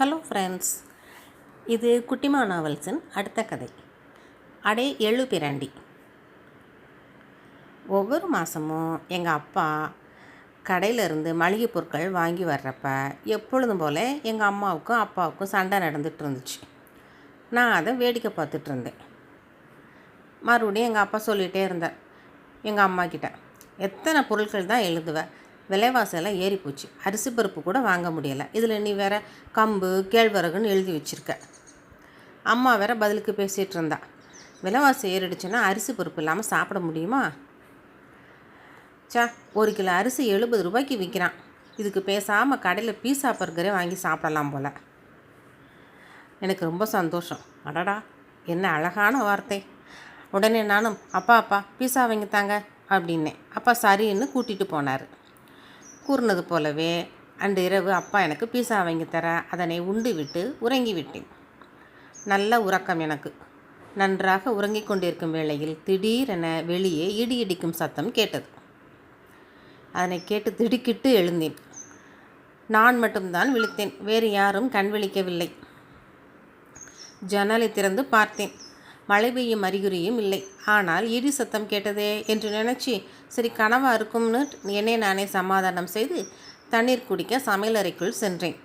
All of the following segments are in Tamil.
ஹலோ ஃப்ரெண்ட்ஸ் இது குட்டிமா நாவல்ஸின் அடுத்த கதை. அடே எழு பிராண்டி. ஒவ்வொரு மாதமும் எங்கள் அப்பா கடையிலேருந்து மளிகை பொருட்கள் வாங்கி வர்றப்ப எப்பொழுதும் போல் எங்கள் அம்மாவுக்கும் அப்பாவுக்கும் சண்டை நடந்துகிட்டு இருந்துச்சு. நான் அதை வேடிக்கை பார்த்துட்டு இருந்தேன். மறுபடியும் எங்கள் அப்பா சொல்லிகிட்டே இருந்தார் எங்கள் அம்மா கிட்ட எத்தனை பொருட்கள் தான் எழுதுவேன் விலைவாசெல்லாம் ஏறி போச்சு அரிசி பருப்பு கூட வாங்க முடியலை. இதில் நீ வேற கம்பு கேழ்வரகுன்னு எழுதி வச்சுருக்க. அம்மா வேற பதிலுக்கு பேசிகிட்டு இருந்தா. விலைவாசி ஏறிடுச்சுன்னா அரிசி பருப்பு இல்லாமல் சாப்பிட முடியுமா? சா ஒரு கிலோ அரிசி எழுபது ரூபாய்க்கு விற்கிறான் இதுக்கு பேசாமல் கடையில் பீஸா பர்கரே வாங்கி சாப்பிடலாம் போல். எனக்கு ரொம்ப சந்தோஷம். அடடா என்ன அழகான வார்த்தை. உடனே நானும் அப்பா அப்பா பீஸா வாங்கித்தாங்க அப்படின்னேன். அப்பா சரின்னு கூட்டிகிட்டு போனார். கூறினது போலவே அன்று இரவு அப்பா எனக்கு பீஸா வாங்கி தர அதனை உண்டு விட்டு உறங்கி விட்டேன். நல்ல உறக்கம் எனக்கு. நன்றாக உறங்கிக் கொண்டிருக்கும் வேளையில் திடீரென வெளியே இடி இடிக்கும் சத்தம் கேட்டது. அதனை கேட்டு திடுக்கிட்டு எழுந்தேன். நான் மட்டும்தான் விழித்தேன். வேறு யாரும் கண் விழிக்கவில்லை. ஜன்னலை திறந்து பார்த்தேன். மழை பெய்யும் அறிகுறியும் இல்லை. ஆனால் இடி சத்தம் கேட்டதே என்று நினச்சி சரி கனவாக இருக்கும்னு என்னை நானே சமாதானம் செய்து தண்ணீர் குடிக்க சமையலறைக்குள் சென்றேன்.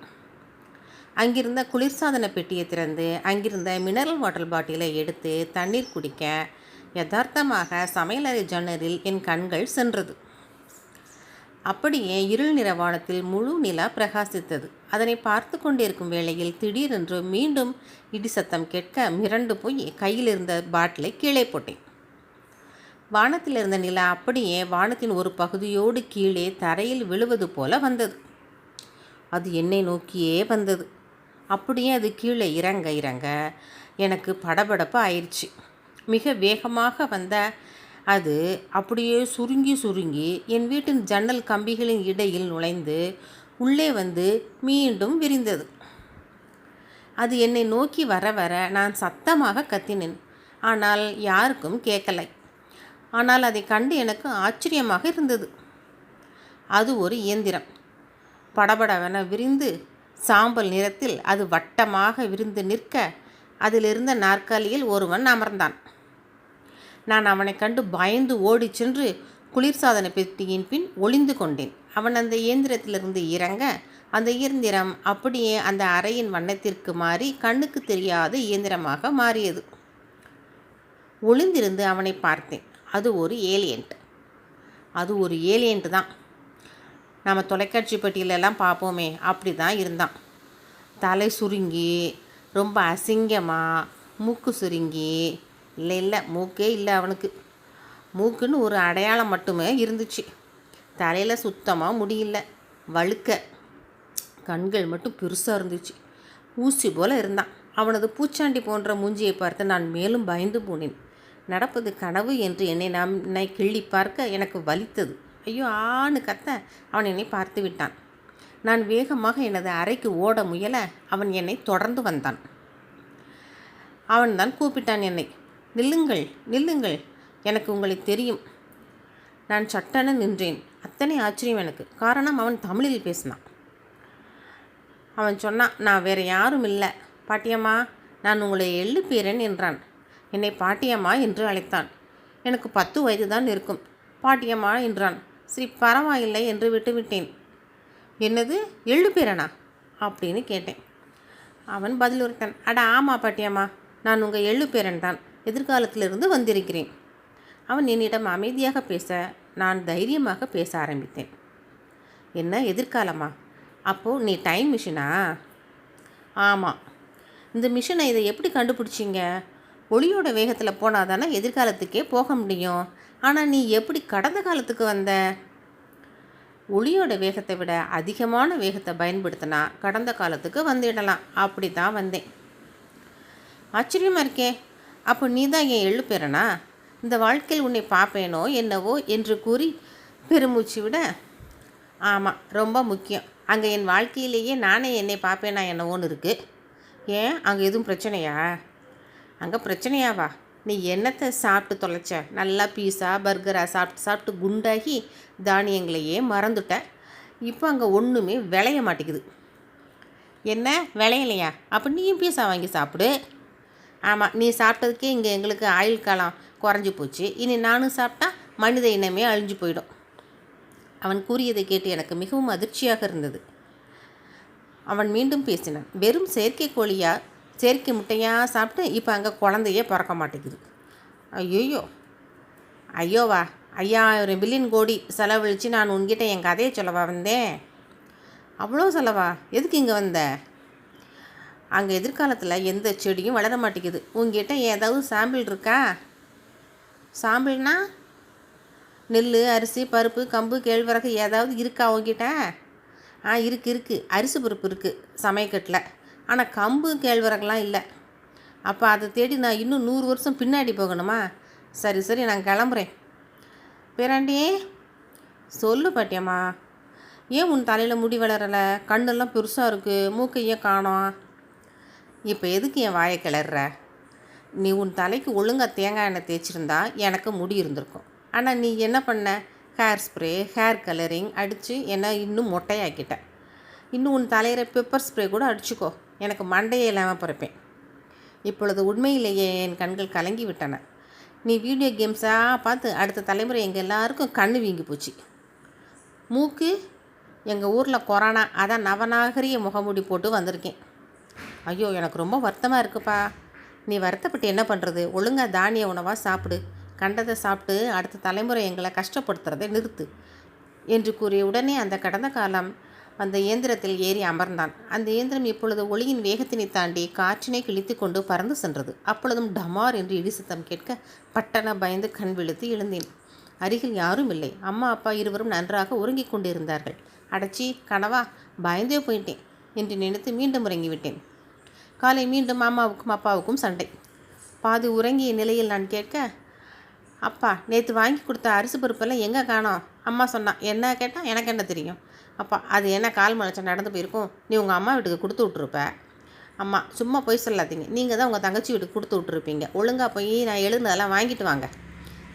அங்கிருந்த குளிர்சாதன பெட்டியை திறந்து அங்கிருந்த மினரல் வாட்டர் பாட்டிலை எடுத்து தண்ணீர் குடிக்க யதார்த்தமாக சமையலறை ஜன்னலில் என் கண்கள் சென்றது. அப்படியே இருள் நிற வானத்தில் முழு நிலா பிரகாசித்தது. அதனை பார்த்து கொண்டிருக்கும் வேளையில் திடீரென்று மீண்டும் இடி சத்தம் கேட்க மிரண்டு போய் கையில் இருந்த பாட்டிலை கீழே போட்டேன். வானத்தில் இருந்த நிலா அப்படியே வானத்தின் ஒரு பகுதியோடு கீழே தரையில் விழுவது போல வந்தது. அது என்னை நோக்கியே வந்தது. அப்படியே அது கீழே இறங்க இறங்க எனக்கு படபடப்பு ஆயிடுச்சு மிக வேகமாக வந்த அது அப்படியே சுருங்கி சுருங்கி என் வீட்டின் ஜன்னல் கம்பிகளின் இடையில் நுழைந்து உள்ளே வந்து மீண்டும் விரிந்தது. அது என்னை நோக்கி வர வர நான் சத்தமாக கத்தினேன். ஆனால் யாருக்கும் கேட்கலை. ஆனால் அதை கண்டு எனக்கு ஆச்சரியமாக இருந்தது. அது ஒரு இயந்திரம். படபடவென விரிந்து சாம்பல் நிறத்தில் அது வட்டமாக விரிந்து நிற்க அதிலிருந்த நாற்காலியில் ஒருவன் அமர்ந்தான். நான் அவனை கண்டு பயந்து ஓடிச் சென்று குளிர்சாதன பெட்டியின் பின் ஒளிந்து கொண்டேன். அவன் அந்த இயந்திரத்திலிருந்து இறங்க அந்த இயந்திரம் அப்படியே அந்த அறையின் வண்ணத்திற்கு மாறி கண்ணுக்கு தெரியாத இயந்திரமாக மாறியது. ஒளிந்திருந்து அவனை பார்த்தேன். அது ஒரு ஏலியன்ட் அது ஒரு ஏலியன்ட் தான். நம்ம தொலைக்காட்சி பட்டியலெல்லாம் பார்ப்போமே அப்படி தான் இருந்தான். தலை சுருங்கி ரொம்ப அசிங்கமாக மூக்கு சுருங்கி இல்லை இல்லை மூக்கே இல்லை அவனுக்கு. மூக்குன்னு ஒரு அடையாளம் மட்டுமே இருந்துச்சு. தலையில் சுத்தமாக முடியல வழுக்க. கண்கள் மட்டும் பெருசாக இருந்துச்சு. ஊசி போல் இருந்தான். அவனது பூச்சாண்டி போன்ற மூஞ்சியை பார்த்து நான் மேலும் பயந்து போனேன். நடப்பது கனவு என்று என்னை நாம் என்னை கிள்ளி பார்க்க எனக்கு வலித்தது. ஐயோ ஆணு கத்த அவன் என்னை பார்த்து விட்டான். நான் வேகமாக எனது அறைக்கு ஓட முயல அவன் என்னை தொடர்ந்து வந்தான். அவன்தான் கூப்பிட்டான் என்னை. நில்லுங்கள் நில்லுங்கள் எனக்கு உங்களை தெரியும். நான் சட்டென நின்றேன். அத்தனை ஆச்சரியம் எனக்கு. காரணம் அவன் தமிழில் பேசினான். அவன் சொன்னான் நான் வேறு யாரும் இல்லை. பாட்டியம்மா நான் உங்களை எழுப்பீரன் என்றான். என்னை பாட்டியம்மா என்று அழைத்தான். எனக்கு பத்து வயது தான் இருக்கும். பாட்டியம்மா என்றான். சரி பரவாயில்லை என்று விட்டுவிட்டேன். என்னது எழுப்பீரனா அப்படின்னு கேட்டேன். அவன் பதில் உரைத்தான். அட ஆமாம் பாட்டியம்மா நான் உங்கள் எள்ளு பேரன் தான். எதிர்காலத்திலிருந்து வந்திருக்கிறேன். அவன் என்னிடம் அமைதியாக பேச நான் தைரியமாக பேச ஆரம்பித்தேன். என்ன எதிர்காலமா? அப்போது நீ டைம் மிஷினா? ஆமாம் இந்த மிஷினை இதை எப்படி கண்டுபிடிச்சிங்க? ஒளியோட வேகத்தில் போனால் தானே எதிர்காலத்துக்கே போக முடியும். ஆனால் நீ எப்படி கடந்த காலத்துக்கு வந்த? ஒளியோட வேகத்தை விட அதிகமான வேகத்தை பயன்படுத்தினா கடந்த காலத்துக்கு வந்துடலாம். அப்படி தான் வந்தேன். ஆச்சரியமாக இருக்கே. அப்போ நீ தான் என் எழுப்பேறனா இந்த வாழ்க்கையில் உன்னை பார்ப்பேனோ என்னவோ என்று கூறி பெருமூச்சு விட ஆமாம் ரொம்ப முக்கியம். அங்கே என் வாழ்க்கையிலேயே நானே என்னை பார்ப்பேனா என்னவோன்னு இருக்குது ஏன்? அங்கே எதுவும் பிரச்சனையா? அங்கே பிரச்சனையாவா நீ என்னத்தை சாப்பிட்டு தொலைச்ச? நல்லா பீஸா பர்கரா சாப்பிட்டு சாப்பிட்டு குண்டாகி தானியங்களையே மறந்துட்ட. இப்போ அங்கே ஒன்றுமே விளைய மாட்டேங்குது. என்ன? விளையலையா? அப்போ நீயும் பீஸா வாங்கி சாப்பிடு. ஆமாம் நீ சாப்பிட்டதுக்கே இங்கே எங்களுக்கு ஆயுள் காலம் குறைஞ்சி போச்சு. இனி நானும் சாப்பிட்டா மனித இனமே அழிஞ்சு போயிடும். அவன் கூறியதை கேட்டு எனக்கு மிகவும் அதிர்ச்சியாக இருந்தது. அவன் மீண்டும் பேசினான். வெறும் செயற்கை கோழியா செயற்கை முட்டையாக சாப்பிட்டு இப்போ அங்கே குழந்தையே பிறக்க மாட்டேங்குது. ஐயோயோ. ஐயோவா ஐயாயிரம் பில்லியன் கோடி செலவழித்து நான் உன்கிட்ட என் கதையை சொல்லவா வந்தேன்? அவ்வளோ செலவா? எதுக்கு இங்கே வந்த? அங்கே எதிர்காலத்தில் எந்த செடியும் வளர மாட்டேங்குது. உங்ககிட்ட ஏதாவது சாம்பிள் இருக்கா? சாம்பிள்னா? நெல் அரிசி பருப்பு கம்பு கேழ்வரகு ஏதாவது இருக்கா உங்ககிட்ட ஆ இருக்குது இருக்குது அரிசி பருப்பு இருக்குது சமையக்கட்டில். ஆனால் கம்பு கேழ்வரகுலாம் இல்லை. அப்போ அதை தேடி நான் இன்னும் நூறு வருஷம் பின்னாடி போகணுமா? சரி சரி நான் கிளம்புறேன். பேராண்டி சொல்லு பாட்டியம்மா. ஏன் உன் தலையில் முடி வளரலை? கண்ணெல்லாம் பெருசாக இருக்குது மூக்கையே காணோம்? இப்போ எதுக்கு என் வாயை கிளற நீ உன் தலைக்கு ஒழுங்காக தேங்காய் எண்ணெய் தேய்ச்சிருந்தா எனக்கு முடி இருந்திருக்கும். ஆனால் நீ என்ன பண்ண? ஹேர் ஸ்ப்ரே ஹேர் கலரிங் அடித்து என்னை இன்னும் மொட்டையாக்கிட்ட. இன்னும் உன் தலையில் பெப்பர் ஸ்ப்ரே கூட அடிச்சுக்கோ. எனக்கு மண்டையே இல்லாமல் பிறப்பேன். இப்பொழுது உண்மையிலேயே என் கண்கள் கலங்கி விட்டன நீ வீடியோ கேம்ஸாக பார்த்து அடுத்த தலைமுறை எங்கள் எல்லாருக்கும் கண்ணு வீங்கி போச்சு. மூக்கு எங்கள் ஊரில் கொரோனா அதான் நவநாகரிய முகமூடி போட்டு வந்திருக்கேன். ஐயோ எனக்கு ரொம்ப வருத்தமாக இருக்குப்பா. நீ வருத்தப்பட்டு என்ன பண்ணுறது ஒழுங்காக தானிய உணவாக சாப்பிடு. கண்டதை சாப்பிட்டு அடுத்த தலைமுறை எங்களை கஷ்டப்படுத்துறதை நிறுத்து. என்று கூறிய உடனே அந்த கடந்த காலம் அந்த இயந்திரத்தில் ஏறி அமர்ந்தான். அந்த இயந்திரம் இப்பொழுது ஒளியின் வேகத்தினை தாண்டி காற்றினை கிழித்து கொண்டு பறந்து சென்றது. அப்பொழுதும் டமார் என்று இடி சத்தம் கேட்க பட்டன பயந்து கண் விழுத்து எழுந்தேன். அருகில் யாரும் இல்லை. அம்மா அப்பா இருவரும் நன்றாக உறங்கிக் கொண்டிருந்தார்கள். அடச்சி கனவா பயந்தே போயிட்டேன் என்று நினைத்து மீண்டும் உறங்கிவிட்டேன். காலை மீண்டும் அம்மாவுக்கும் அப்பாவுக்கும் சண்டை. பாதி உறங்கிய நிலையில் நான் கேட்க அப்பா நேற்று வாங்கி கொடுத்த அரிசி பருப்பெல்லாம் எங்கே காணோம்? அம்மா சொன்னான் என்ன? கேட்டால் எனக்கு என்ன தெரியும்? அப்பா அது என்ன கால் முளைச்சா நடந்து போயிருக்கும். நீ உங்கள் அம்மா வீட்டுக்கு கொடுத்து விட்ருப்ப அம்மா சும்மா போய் சொல்லாதீங்க. நீங்கள் தான் உங்கள் தங்கச்சி வீட்டுக்கு கொடுத்து விட்ருப்பீங்க ஒழுங்காக போய் நான் எழுந்ததெல்லாம் வாங்கிட்டு வாங்க.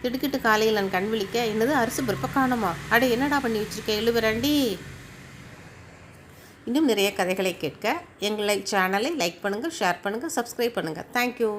திடுக்கிட்டு காலையில் நான் கண் விழிக்க என்னது அரிசி பருப்பை காணுமா? அட என்னடா பண்ணி வச்சுருக்கேன் எழுபுறாண்டி இன்னும் நிறைய கதைகளை கேட்க எங்களை சேனலை லைக் பண்ணுங்கள் ஷேர் பண்ணுங்கள் சப்ஸ்கிரைப் பண்ணுங்கள் தேங்க்யூ